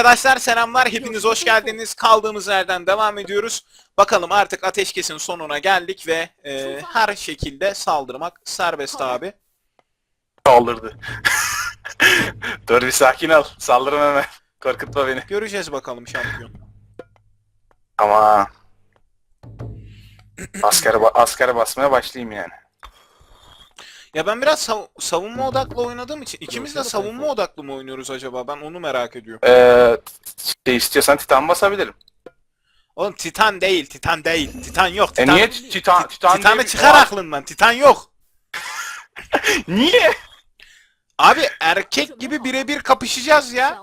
Arkadaşlar selamlar. Hepiniz hoş geldiniz. Kaldığımız yerden devam ediyoruz. Bakalım artık ateşkesin sonuna geldik ve e, her şekilde saldırmak serbest abi. Saldırdı. Dur bir sakin ol. Saldırma hemen. Korkutma beni. Göreceğiz bakalım şampiyon. Ama askere, ba- askere basmaya başlayayım yani. Ya ben biraz sav- savunma odaklı oynadığım için ikimiz de savunma odaklı mı oynuyoruz acaba? Ben onu merak ediyorum. Ee, şey istiyorsan titan basabilirim. Oğlum Titan değil, Titan değil. Titan yok. E Titan, niye titan titan, titan Titan'ı diye çıkar aklından. Titan yok. Niye? Abi erkek gibi birebir kapışacağız ya.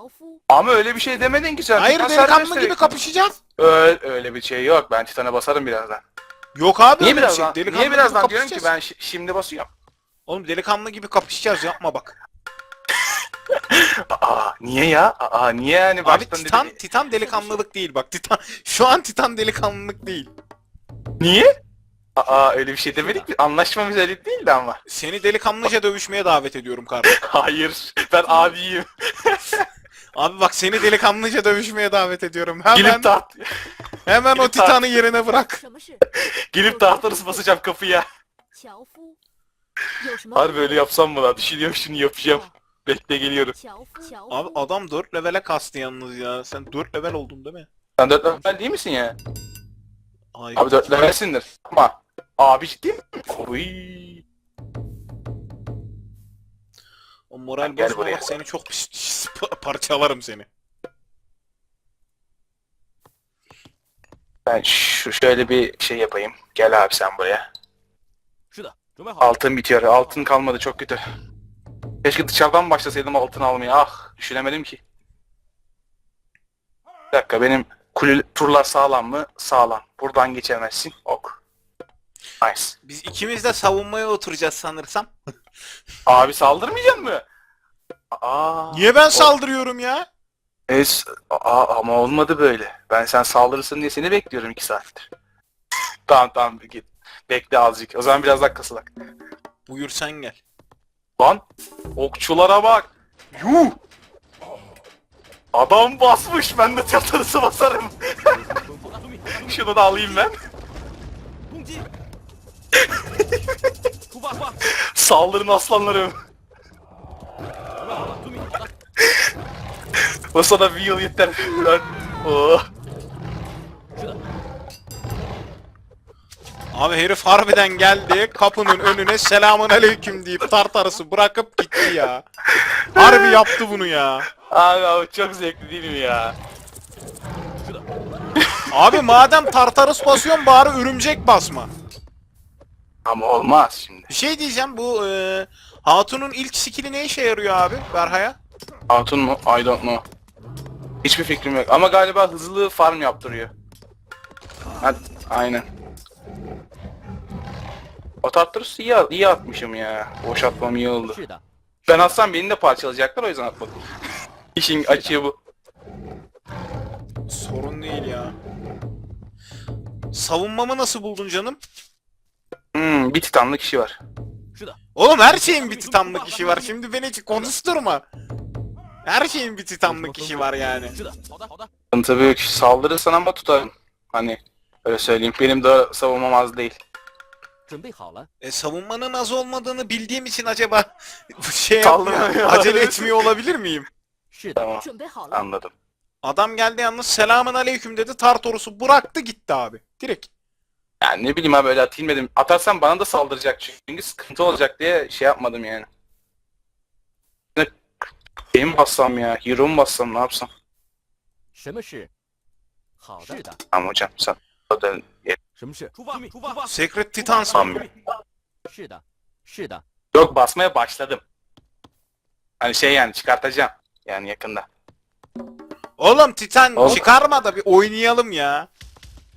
Ama öyle bir şey demedin ki sen. Hayır Titan delikanlı serbest gibi direkt. kapışacağız. Öyle, öyle bir şey yok. Ben titana basarım birazdan. Yok abi Niye öyle bir şey. birazdan? Delikanlı Niye gibi birazdan diyorum ki kapışacağız. ben şi- şimdi basıyorum. Oğlum delikanlı gibi kapışacağız yapma bak. Aa niye ya? Aa niye yani Abi baştan Titan, dedi- Titan delikanlılık değil bak. Titan şu an Titan delikanlılık değil. Niye? Aa öyle bir şey demedik mi? Anlaşmamız öyle değildi ama. Seni delikanlıca dövüşmeye davet ediyorum kardeşim. Hayır. Ben abiyim. Abi bak seni delikanlıca dövüşmeye davet ediyorum. Hemen Gelip taht hemen o gelip Titan'ı yerine bırak. 什么事？ gelip tahtarız basacağım kapıya. 樵夫有什么？ Harbi öyle yapsam mı lan? Düşünüyorum şunu yapacağım. Bekle geliyorum. Abi adam 4 levele kastı yalnız ya. Sen 4 level oldun değil mi? Sen dört level değil misin ya? Ay, Abi dört levelsindir. Ama abi ciddi mi? Oy. O moral Gel bozma bak seni çok pis- pis- parçalarım seni. Ben şu şöyle bir şey yapayım. Gel abi sen buraya. Altın bitiyor. Altın kalmadı çok kötü. Keşke dışarıdan başlasaydım altın almaya. Ah düşünemedim ki. Bir dakika benim kule, turlar sağlam mı? Sağlam. Buradan geçemezsin. Ok. Nice. Biz ikimiz de savunmaya oturacağız sanırsam. Abi saldırmayacak mı? Aa, Niye ben saldırıyorum ya? Es, aa, ama olmadı böyle. Ben sen saldırırsın diye seni bekliyorum iki saattir. tamam tamam git. Bekle azıcık. O zaman biraz daha kasılak. Buyur sen gel. Lan okçulara bak. Yuh. Adam basmış ben de çatırısı basarım. Şunu da alayım ben. Saldırın aslanlarım. Masada bir yıl yeter. oh. Abi herif harbiden geldi kapının önüne selamun aleyküm deyip tartarısı bırakıp gitti ya. Harbi yaptı bunu ya. Abi, abi çok zevkli değil mi ya? Abi madem tartarıs basıyorsun bari örümcek basma. Ama olmaz şimdi. Bir şey diyeceğim bu e, Hatun'un ilk skill'i ne işe yarıyor abi Berha'ya? Hatun mu? I don't know. Hiçbir fikrim yok. Ama galiba hızlı farm yaptırıyor. Ha, aynen. Atatürk'ü iyi, iyi atmışım ya. Boş atmam iyi oldu. Ben atsam beni de parçalayacaklar o yüzden atmadım. İşin açığı bu. Sorun değil ya. Savunmamı nasıl buldun canım? Hmm, bir titanlık işi var. Oğlum her şeyin bir titanlık işi var. Şimdi beni hiç konuşturma. Her şeyin bir titanlık işi var yani. Tabii ki saldırırsan ama tutarım. Hani öyle söyleyeyim. Benim de savunmam az değil. E, savunmanın az olmadığını bildiğim için acaba bu şey Sallamıyor. acele etmiyor olabilir miyim? Tamam. Anladım. Adam geldi yalnız selamun aleyküm dedi Tartorus'u bıraktı gitti abi. Direkt. Yani ne bileyim abi öyle atayım Atarsan bana da saldıracak çünkü sıkıntı olacak diye şey yapmadım yani. Benim bassam ya, hero bassam ne yapsam? Tamam hocam sen o da 什么事？出发，出发， Secret Titans Tamam. mı? 是的，是的， Yok basmaya başladım. Hani şey yani çıkartacağım. Yani yakında. Oğlum Titan Oğlum. çıkarma da bir oynayalım ya.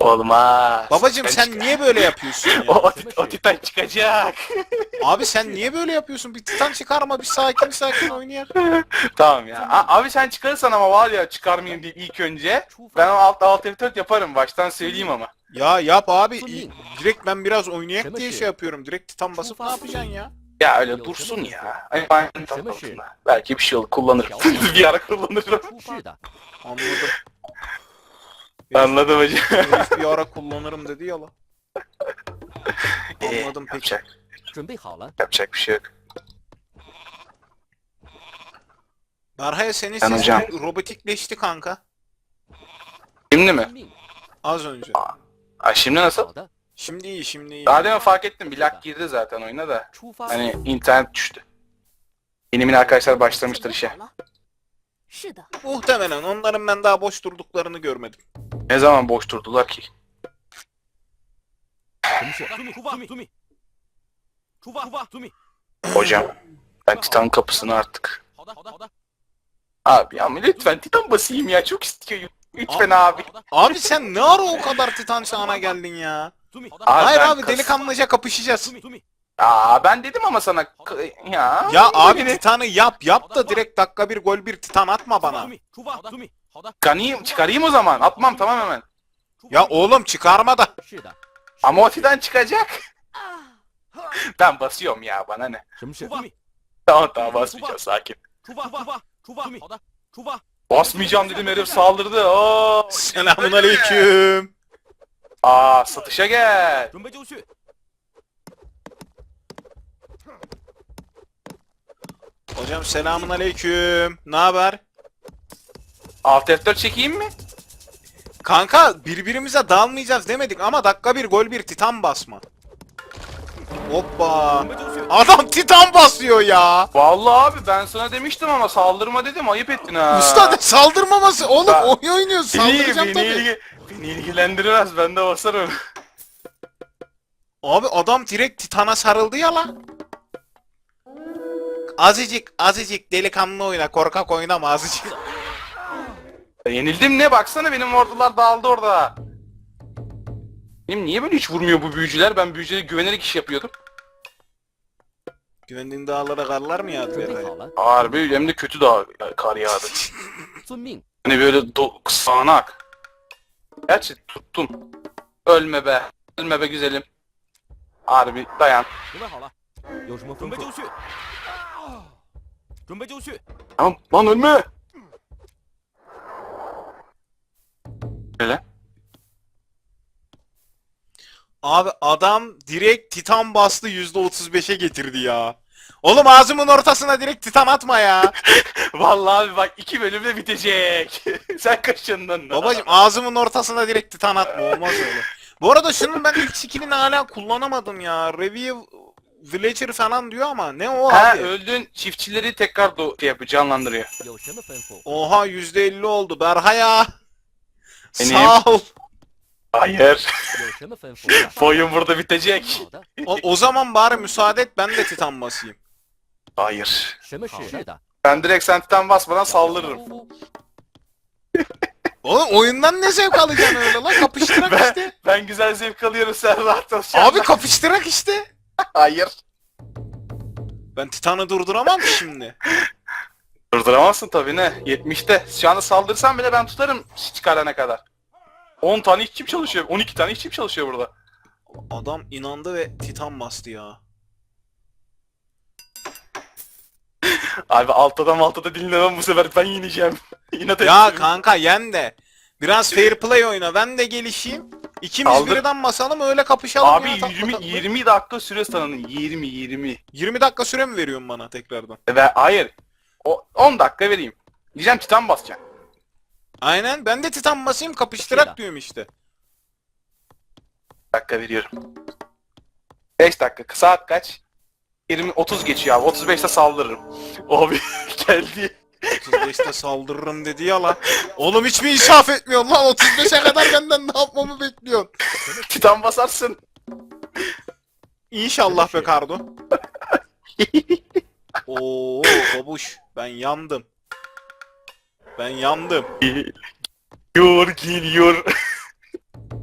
Olmaz. Babacım Ben sen çık- niye böyle yapıyorsun O, ya? o, o titan çıkacak. Abi sen niye böyle yapıyorsun? Bir Titan çıkarma bir sakin sakin oynayalım. tamam ya. A- abi sen çıkarırsan ama var ya çıkarmayayım diye ilk önce. Ben o alt alt F4 yaparım baştan söyleyeyim ama. Ya yap abi. Direkt ben biraz oynayak diye şey yapıyorum. Direkt tam basıp ne yapacaksın ya? Ya öyle dursun ya. Ay ben. Belki bir şey olur kullanırım. bir ara kullanırım. Anladım. Anladım hocam. bir ara kullanırım dedi ya la. Ee, Anladım peki. Yapacak. Yapacak bir şey yok. Berha'ya senin ben sesin robotikleşti kanka. Şimdi mi? Az önce. Aa. Ay şimdi nasıl? Şimdi iyi şimdi iyi. Daha demin fark ettim bir lag girdi zaten oyuna da. Hani internet düştü. Yenimin arkadaşlar başlamıştır işe. Muhtemelen onların ben daha boş durduklarını görmedim. Ne zaman boş durdular ki? Hocam ben Titan kapısını artık. Abi ama lütfen Titan basayım ya çok istiyorum. Lütfen abi. Abi sen ne ara o kadar titan çağına geldin ya? Abi Hayır ben abi kas- delikanlıca kapışacağız. Aa ben dedim ama sana ya. Ya abi titanı yap yap da direkt dakika bir gol bir titan atma bana. Çıkarayım, çıkarayım o zaman. Atmam tamam hemen. Ya oğlum çıkarma da. Ama o fidan çıkacak. ben basıyorum ya bana ne. Tamam tamam basmayacağım sakin. Basmayacağım dedim herif saldırdı. Oo. Selamun. Aa satışa gel. Hocam selamun aleyküm. Ne haber? Alt F4 çekeyim mi? Kanka birbirimize dalmayacağız demedik ama dakika bir gol bir titan basma. Hoppa. Adam titan basıyor ya. Vallahi abi ben sana demiştim ama saldırma dedim ayıp ettin ha. Usta saldırmaması. Oğlum Ben- oyun oynuyor. Beni, Saldıracağım beni, tabii. ilgi, beni ilgilendirmez ben de basarım. Abi adam direkt titana sarıldı ya lan. Azıcık azıcık delikanlı oyna. Korkak oynama azıcık. Yenildim ne baksana benim ordular dağıldı orada. Benim niye böyle hiç vurmuyor bu büyücüler? Ben büyücülere güvenerek iş yapıyordum. Güvendiğin dağlara karlar mı yağdı 准备 Beray? 好了， Harbi hem de kötü dağ kar yağdı. 遵命。 Hani böyle do- sağanak. Gerçi tuttum. Ölme be. Ölme be güzelim. Harbi dayan. 准备好了，有什么吩咐？准备就绪。准备就绪。 Tamam lan ölme. Böyle. Abi adam direkt titan bastı %35'e getirdi ya. Oğlum ağzımın ortasına direkt titan atma ya. Vallahi abi bak iki bölümde bitecek. Sen kaşındın. da. Babacım ağzımın ortasına direkt titan atma olmaz öyle. Bu arada şunun ben ilk skillini hala kullanamadım ya. Review Villager falan diyor ama ne o Ha abi? çiftçileri tekrar do şey yapıyor canlandırıyor. Oha %50 oldu Berhaya. E Sağ ol. Hayır. Boyun burada bitecek. O, o zaman bari müsaade et ben de titan basayım. Hayır. Ben direkt sentiden basmadan saldırırım. Oğlum oyundan ne zevk alacaksın öyle lan? Kapıştırak Ben- işte. Ben güzel zevk alıyorum sen rahat. Abi kapıştırak işte. Hayır. Ben Titan'ı durduramam ki şimdi. Durduramazsın tabii ne. 70'te. Şu anda saldırsan bile ben tutarım çıkarana kadar. 10 tane işçim çalışıyor. 12 tane işçim çalışıyor burada. Adam inandı ve Titan bastı ya. Abi altıda maltıda dinlemem bu sefer ben yeneceğim. İnat Ya ettim. kanka yen de. Biraz fair play oyna ben de gelişeyim. İkimiz Aldır. birden basalım öyle kapışalım Abi ya, tatlı 20 tatlı. 20 dakika süre tanının. 20 20. 20 dakika süre mi veriyorsun bana tekrardan? Ve hayır. O 10 dakika vereyim. Diyeceğim titan basacağım. Aynen ben de titan basayım kapıştırak Şurada. diyorum işte. dakika veriyorum. 5 dakika. Saat kaç? 20 30 geçiyor abi. 35'te saldırırım. Abi geldi. 35'te saldırırım dedi ya lan. Oğlum hiç mi insaf etmiyorsun lan? 35'e kadar benden ne yapmamı bekliyorsun? Titan basarsın. İnşallah be Kardo. Oo babuş ben yandım. Ben yandım. Yor geliyor.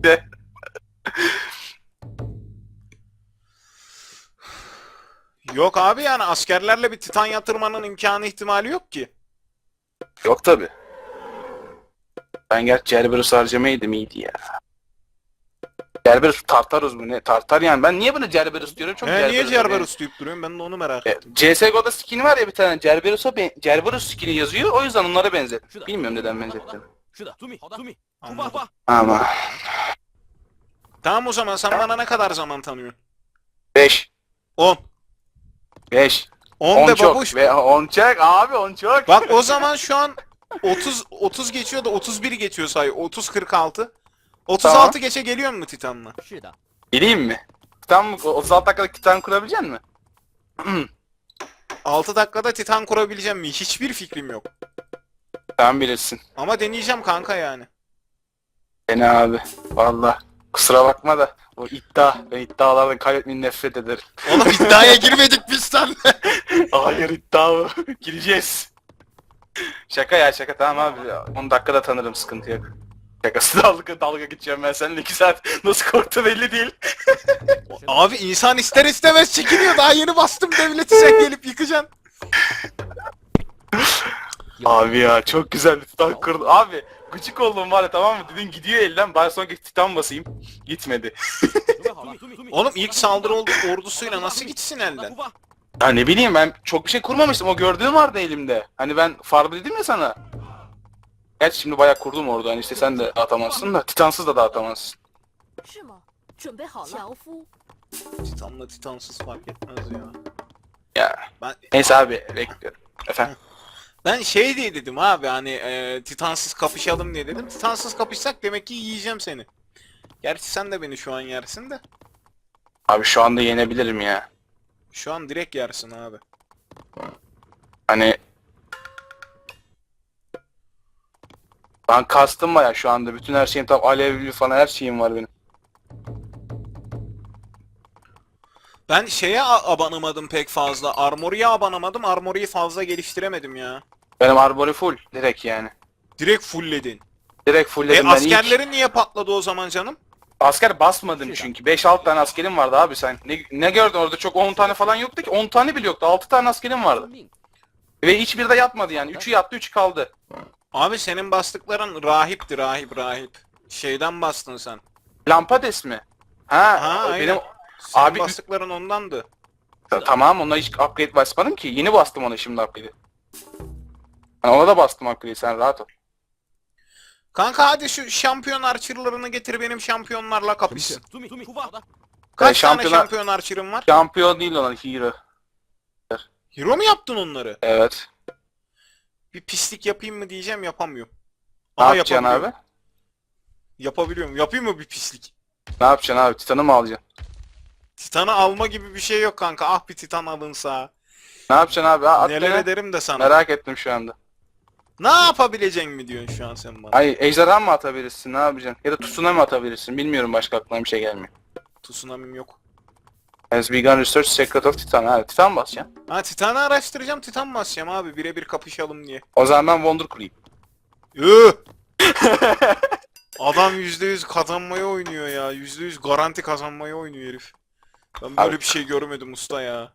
Yok abi yani askerlerle bir titan yatırmanın imkanı ihtimali yok ki. Yok tabi. Ben gerçi Cerberus harcamaydım iyiydi ya. Cerberus Tartarus mu ne? Tartar yani. Ben niye bunu Cerberus diyorum? Çok He, niye Cerberus deyip duruyorum? Ben de onu merak e, ettim. E, CSGO'da skin var ya bir tane. Cerberus'a ben- Cerberus skin'i yazıyor. O yüzden onlara benzettim. Bilmiyorum neden benzettim. Anladım. Ama Tamam o zaman sen bana ne kadar zaman tanıyorsun? 5 10. 5 10 10 de çok babuş. ve 10 çok abi 10 çok. Bak o zaman şu an 30 30 geçiyor da 31 geçiyor say. 30 46. 36 Tamam. geçe geliyor mu Titan'la? 是的，Bileyim mi? Tam 36 dakikada Titan kurabilecek misin? 6 dakikada Titan kurabileceğim mi? Hiçbir fikrim yok. Sen bilirsin. Ama deneyeceğim kanka yani. Beni abi. Valla. Kusura bakma da o iddia. Ben iddialardan kaybetmeyi nefret ederim. Oğlum iddiaya girmedik biz sen. Hayır iddia o. Gireceğiz. Şaka ya şaka tamam abi. 10 dakikada tanırım sıkıntı yok. Şakası dalga dalga geçeceğim ben seninle 2 saat. Nasıl korktu belli değil. Abi insan ister istemez çekiniyor. Daha yeni bastım devleti sen gelip yıkacaksın. Abi ya çok güzel bir titan kurdum. Abi gıcık oldum var ya tamam mı? Dedin gidiyor elden bari sonraki titan basayım. Gitmedi. 准备好了，遵命，遵命。 Oğlum ilk saldırı oldu ordusuyla nasıl gitsin 那 elden? 出发。 Ya ne bileyim ben çok bir şey kurmamıştım. O gördüğüm vardı elimde. Hani ben farm dedim ya sana. Gerçi şimdi bayağı kurdum orada. Hani işte sen de atamazsın da. Titansız da dağıtamazsın. 是吗？准备好了。樵夫， Titanla titansız fark etmez ya. Ya Ben neyse abi bekliyorum. Efendim. ben şey diye dedim abi hani e, titansız kapışalım diye dedim. Titansız kapışsak demek ki yiyeceğim seni. Gerçi sen de beni şu an yersin de. Abi şu anda yenebilirim ya. Şu an direkt yersin abi. Hani ben kastım var ya şu anda. Bütün her şeyim tam alevli falan her şeyim var benim. Ben şeye abanamadım pek fazla. Armory'e abanamadım. Armory'yi fazla geliştiremedim ya. Benim arbori full. Direkt yani. Direkt fullledin. Direkt E fullledim ben ilk. askerlerin niye patladı o zaman canım? Asker basmadım çünkü. 5-6 tane askerim vardı abi sen. Ne, ne gördün orada çok 10 tane falan yoktu ki. 10 tane bile yoktu. 6 tane askerim 遵 vardı. 命。Ve hiçbiri de yatmadı yani. 3'ü yattı 3'ü kaldı. Abi senin bastıkların rahipti rahip rahip. Şeyden bastın sen. Lampades mi? Ha, Ha, aynen. Senin Abi- bastıkların ondandı. Ta- tamam ona hiç upgrade basmadım ki. Yeni bastım ona şimdi upgrade'i. Ben ona da bastım upgrade'i sen rahat ol. Kanka hadi şu şampiyon archer'larını getir benim şampiyonlarla kapışsın. Kaç Ben şampiyona- tane şampiyon archer'ım var? Şampiyon değil olan hero. Hero mu yaptın onları? Evet. Bir pislik yapayım mı diyeceğim yapamıyorum. Ne Ama yapacaksın yapabiliyorum. abi? Yapabiliyorum. Yapayım mı bir pislik? Ne yapacaksın abi? Titan'ı mı alacaksın? Titan'ı alma gibi bir şey yok kanka. Ah bir Titan alınsa. Ne yapacaksın abi? Ha, at Neler beni. ederim de sana. Merak ettim şu anda. Ne yapabileceksin mi diyorsun şu an sen bana? Ay ejderha mı atabilirsin? Ne yapacaksın? Ya da tsunami mı atabilirsin? Bilmiyorum başka aklıma bir şey gelmiyor. Tsunami'm yok. Has begun research secret of Titan. Ha, Titan basacaksın. Ha Titan'ı araştıracağım. Titan basacağım abi. Birebir kapışalım diye. O zaman ben Wonder kurayım. Adam %100 kazanmayı oynuyor ya. %100 garanti kazanmayı oynuyor herif. Ben böyle Abi- bir şey görmedim usta ya.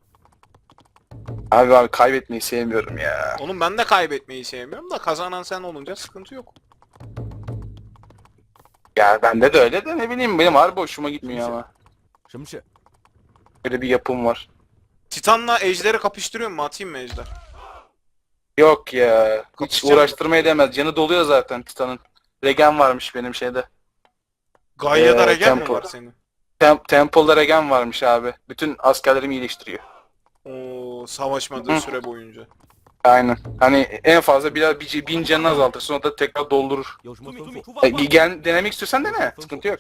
Abi ben kaybetmeyi sevmiyorum ya. Onun ben de kaybetmeyi sevmiyorum da kazanan sen olunca sıkıntı yok. Ya bende de öyle de ne bileyim benim harbi hoşuma gitmiyor ama. Şey- Şımşı. Şey- böyle bir yapım var. Titan'la Ejder'i kapıştırıyor mu? Atayım mı Ejder? Yok ya. Hiç uğraştırmaya değmez. Canı doluyor zaten Titan'ın. Regen varmış benim şeyde. Gayya'da Ee, regen mi var senin? Tem Temple Regen varmış abi. Bütün askerlerimi iyileştiriyor. Oo, savaşmadığı süre boyunca. Aynen. Hani en fazla biraz bir, bin canını azaltırsın o da tekrar doldurur. E, gen, denemek istiyorsan dene. Sıkıntı yok.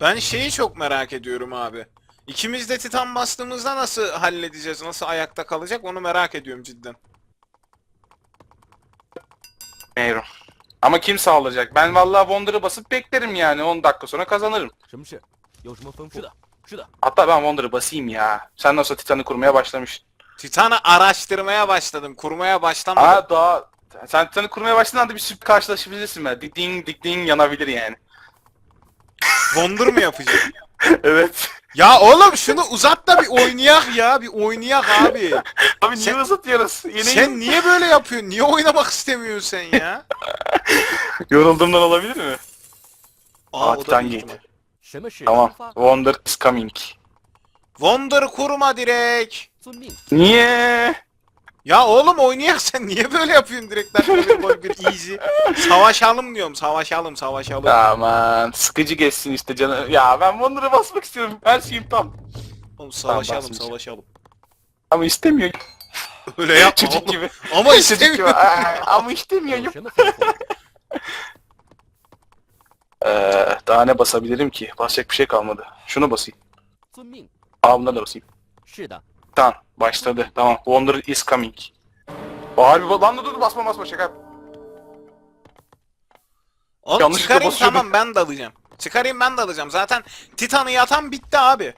Ben şeyi çok merak ediyorum abi. İkimiz de titan bastığımızda nasıl halledeceğiz? Nasıl ayakta kalacak? Onu merak ediyorum cidden. Meyro. Ama kim sağlayacak? Ben vallahi Wonder'ı basıp beklerim yani. 10 dakika sonra kazanırım. 什么事？有什么吩咐？是的，是的。 Hatta ben Wonder'ı basayım ya. Sen nasıl Titan'ı kurmaya başlamıştın. Titan'ı araştırmaya başladım. Kurmaya başlamadım. Aa daha... Sen Titan'ı kurmaya başladığın anda bir sürpriz karşılaşabilirsin ben. Dik ding dik ding yanabilir yani. Wonder mı yapacağım? evet. ya oğlum şunu uzat da bir oynayak ya. Bir oynayak abi. Abi Sen- niye uzatıyoruz? Yine Sen niye böyle yapıyorsun? Niye oynamak istemiyorsun sen ya? Yorulduğumdan olabilir mi? Aa, Aa, o da Titan büyük Gate. ihtimal. Tamam. Wonder is coming. Wonder'ı kurma direkt. Niye? Ya oğlum oynayak sen niye böyle yapıyorsun direkt lan böyle bir easy. Savaşalım diyorum savaşalım savaşalım. Aman sıkıcı geçsin işte canım. Ya ben Wonder'a basmak istiyorum. Her şeyim tam. Oğlum savaşalım basmayacağım. savaşalım. Ama istemiyor. Öyle yapma Çocuk oğlum. gibi. Ama istemiyor. Ama istemiyor. Ee, daha ne basabilirim ki? Basacak bir şey kalmadı. Şunu basayım. Aa bunları da basayım. Tamam başladı. Tamam. Wonder is coming. Abi lan dur dur basma basma şaka. Oğlum Yanlışlıkla çıkarayım basıyorduk. tamam ben de alacağım. Çıkarayım ben de alacağım. Zaten Titan'ı yatan bitti abi.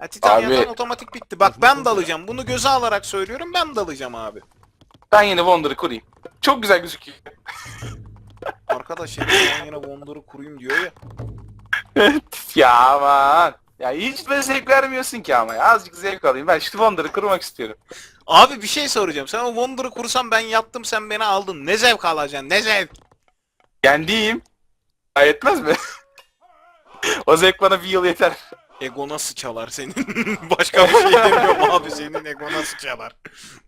Ya, Titan'ı Abi- yatan otomatik bitti. Bak ben de alacağım. Bunu göze alarak söylüyorum ben de alacağım abi. Ben yine Wonder'ı kurayım. Çok güzel gözüküyor. Arkadaş herif ben yine Wonder'ı kurayım diyor ya. ya aman. Ya hiç böyle zevk vermiyorsun ki ama ya. Azıcık zevk alayım. Ben şu Wonder'ı kurmak istiyorum. Abi bir şey soracağım. Sen o Wonder'ı kursam ben yattım sen beni aldın. Ne zevk alacaksın ne zevk. Yendiğim. Ya yetmez mi? o zevk bana bir yıl yeter. Ego nasıl çalar senin? Başka bir şey demiyorum abi senin ego nasıl çalar?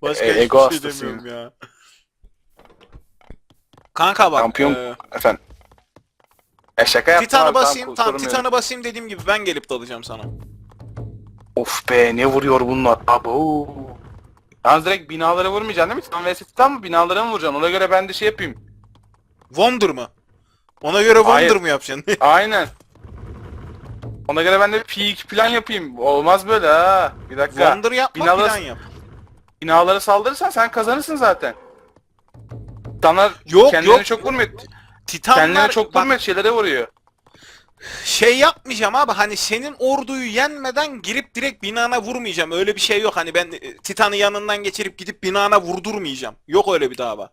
Başka E, hiçbir şey hastasıyım. demiyorum ya. Kanka bak. Şampiyon e, efendim. Ya şaka yaptım Titan'ı abi, basayım. Tamam. Titan'ı basayım dediğim gibi ben gelip dalacağım sana. Of be ne vuruyor bunlar. Abo. Yalnız direkt binalara vurmayacaksın değil mi? Titan vs Titan mı? Binalara mı vuracaksın? Ona göre ben de şey yapayım. Wonder mı? Ona göre Wonder Hayır. mı yapacaksın? Aynen. Ona göre ben de peak plan yapayım. Olmaz böyle ha. Bir dakika. Wonder yapma Binalara- plan yap. Binalara saldırırsan sen kazanırsın zaten. Titanlar Yok kendilerine yok. çok vurmuyor. Titanlar Kendilerine çok bak, vurmuyor şeylere vuruyor. şey yapmayacağım abi hani senin orduyu yenmeden girip direkt binana vurmayacağım. Öyle bir şey yok. Hani ben e, Titan'ı yanından geçirip gidip binana vurdurmayacağım. Yok öyle bir dava.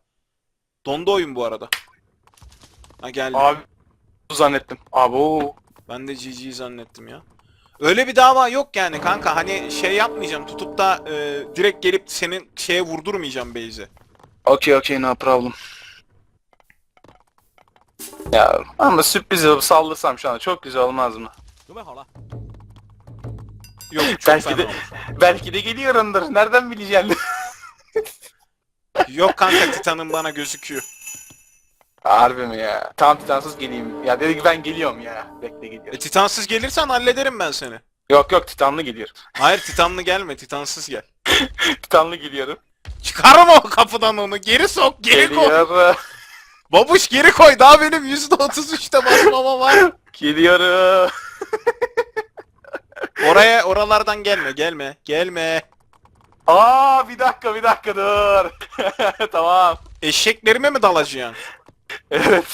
Dondu oyun bu arada. Ha geldi. Abi zannettim. Abo. Ben de GG zannettim ya. Öyle bir dava yok yani kanka hani şey yapmayacağım tutup da e, direkt gelip senin şeye vurdurmayacağım base'i. Okay, okay, no problem. Ya ama sürpriz yapıp sallasam şu anda çok güzel olmaz mı? Yok belki de belki de geliyorumdur. Nereden bileceksin? Yok kanka Titan'ın bana gözüküyor. Harbi mi ya? Tam titansız geleyim. Ya dedi ki ben geliyorum ya. Bekle geliyorum. E, titansız gelirsen hallederim ben seni. Yok yok titanlı geliyorum. Hayır titanlı gelme titansız gel. titanlı geliyorum. Çıkarma o kapıdan onu geri sok geri koy. Geliyorum. Babuş geri koy daha benim %33'te basmama var. Geliyorum. Oraya oralardan gelme gelme gelme. Aa bir dakika bir dakika dur. tamam. Eşeklerime mi dalacaksın? Evet.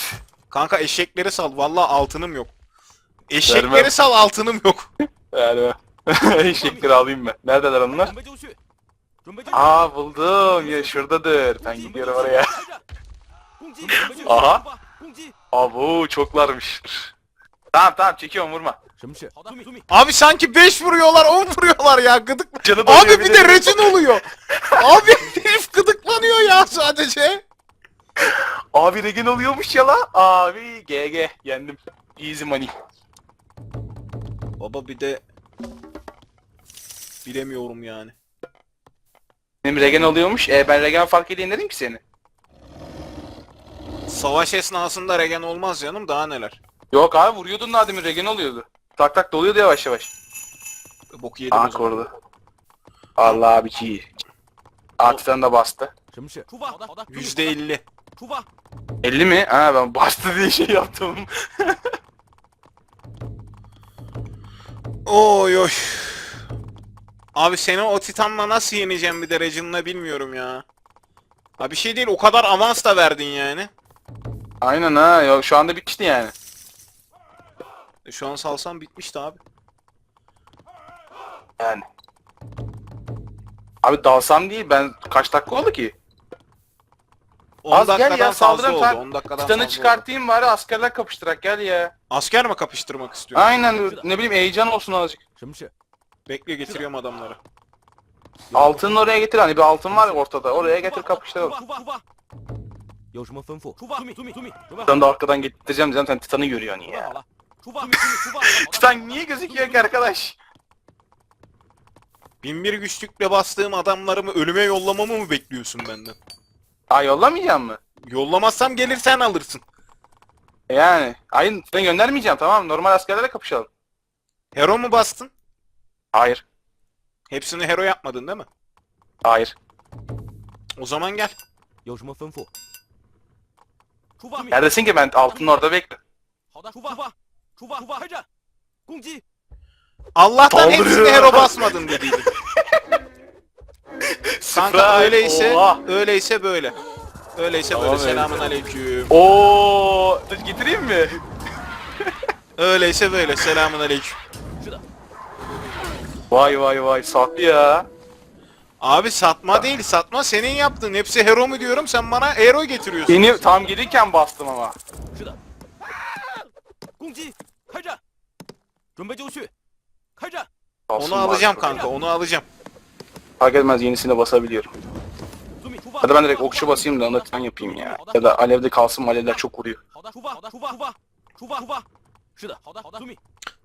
Kanka eşekleri sal vallahi altınım yok. Eşekleri Vermem. sal altınım yok. Yani eşekleri alayım ben. Neredeler onlar? Aa buldum ya şuradadır. Ben gidiyorum oraya. Aha. Abu çoklarmış. Tamam tamam çekiyorum vurma. Abi sanki 5 vuruyorlar 10 vuruyorlar ya gıdık. Canı Abi bir de retin oluyor. Abi herif gıdıklanıyor ya sadece. Abi regen oluyormuş ya la. Abi GG yendim. Easy money. Baba bir de bilemiyorum yani. Benim regen oluyormuş. E ben regen fark edeyim dedim ki seni. Savaş esnasında regen olmaz canım daha neler. Yok abi vuruyordun daha demin regen oluyordu. Tak tak doluyordu yavaş yavaş. Bok yedim Aa o zaman. korudu. Allah abi ki. Atitan da bastı. 什么事？出发。好的，好的。 %50. 出发。 50 mi? Ha ben bastı diye şey yaptım. Oy oy. Abi seni o Titan'la nasıl yeneceğim bir de Regin'la bilmiyorum ya. Ha bir şey değil o kadar avans da verdin yani. Aynen ha. Yok şu anda bitmişti yani. E, şu an salsam bitmişti abi. Yani. Abi dalsam değil ben kaç dakika oldu ki? 10 Az gel ya, saldırın oldu. sen. 10 dakikadan Titan'ı fazla çıkartayım bari askerler kapıştırak gel ya. Asker mi kapıştırmak istiyorsun? Aynen ne bileyim heyecan olsun azıcık. Bekle getiriyorum adamları. Altının oraya getir hani bir altın var ya ortada. Oraya getir kapıştıralım. Ben de arkadan getireceğim diyeceğim sen Titan'ı görüyorsun ya. Titan niye gözüküyor ki arkadaş? Binbir güçlükle bastığım adamlarımı ölüme yollamamı mı bekliyorsun benden? Aa yollamayacağım mı? Yollamazsam gelir sen alırsın. E yani. Hayır seni göndermeyeceğim tamam mı? Normal askerlere kapışalım. Hero mu bastın? Hayır. Hepsini hero yapmadın değil mi? Hayır. O zaman gel. 有什么吩咐？出发！ Neredesin ki ben altının orada bekle. 好的，出发！出发！出发！出发！开战！攻击！ Allah'tan Saldırıyor. hepsini hero basmadın dediydin. Kanka Surprise! öyleyse, Oha! öyleyse böyle. Öyleyse Tamam, böyle. öyle. Selamun aleyküm. Oo, dur getireyim mi? Öyleyse böyle. Selamun aleyküm. Vay vay vay sat ya. Abi satma değil satma senin yaptın. Hepsi hero mu diyorum sen bana hero getiriyorsun. Yeni tam gelirken bastım ama. Onu alacağım kanka onu alacağım. Fark etmez yenisine basabiliyorum. Hadi ben direkt okçu basayım da anlatan yapayım ya. Ya da alevde kalsın alevler çok vuruyor.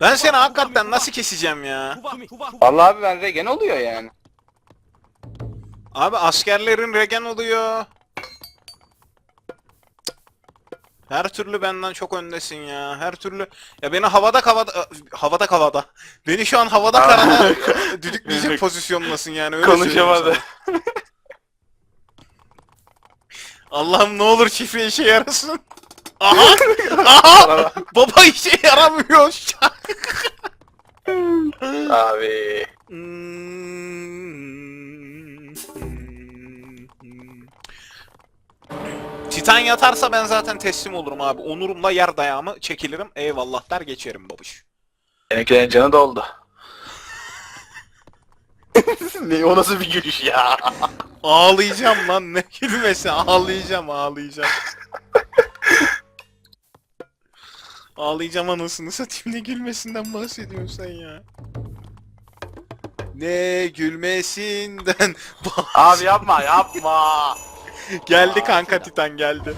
Ben seni hakikaten nasıl keseceğim ya? Vallahi abi ben regen oluyor yani. Abi askerlerin regen oluyor. Her türlü benden çok öndesin ya. Her türlü ya beni havada kavada ıı, havada kavada. Beni şu an havada karada düdükleyecek pozisyondasın yani öyle Konuşamadı. Allah'ım ne olur çiftliğe işe yarasın. Aha! Aha! Baba işe yaramıyor abi. Titan yatarsa ben zaten teslim olurum abi. Onurumla yer dayağımı çekilirim. Eyvallah der geçerim babuş. Benimkilerin canı doldu. ne o nasıl bir gülüş ya? Ağlayacağım lan ne gülmesi ağlayacağım ağlayacağım. ağlayacağım anasını satayım ne gülmesinden bahsediyorsun sen ya. Ne gülmesinden Abi yapma yapma. geldi kanka Titan geldi.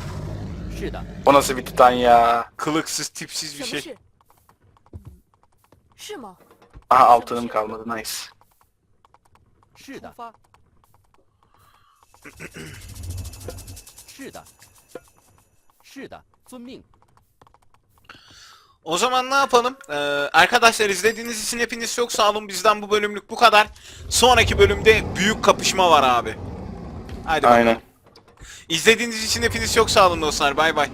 是的， O nasıl bir titan ya? Kılıksız tipsiz bir 什么 şey. 事？是吗？ Aha altınım kalmadı nice. 是的，发。是的，是的，遵命。 O zaman ne yapalım? Ee, arkadaşlar izlediğiniz için hepiniz çok sağ olun. Bizden bu bölümlük bu kadar. Sonraki bölümde büyük kapışma var abi. Hadi bakalım. Aynen. İzlediğiniz için hepiniz çok sağ olun dostlar. Bay bay.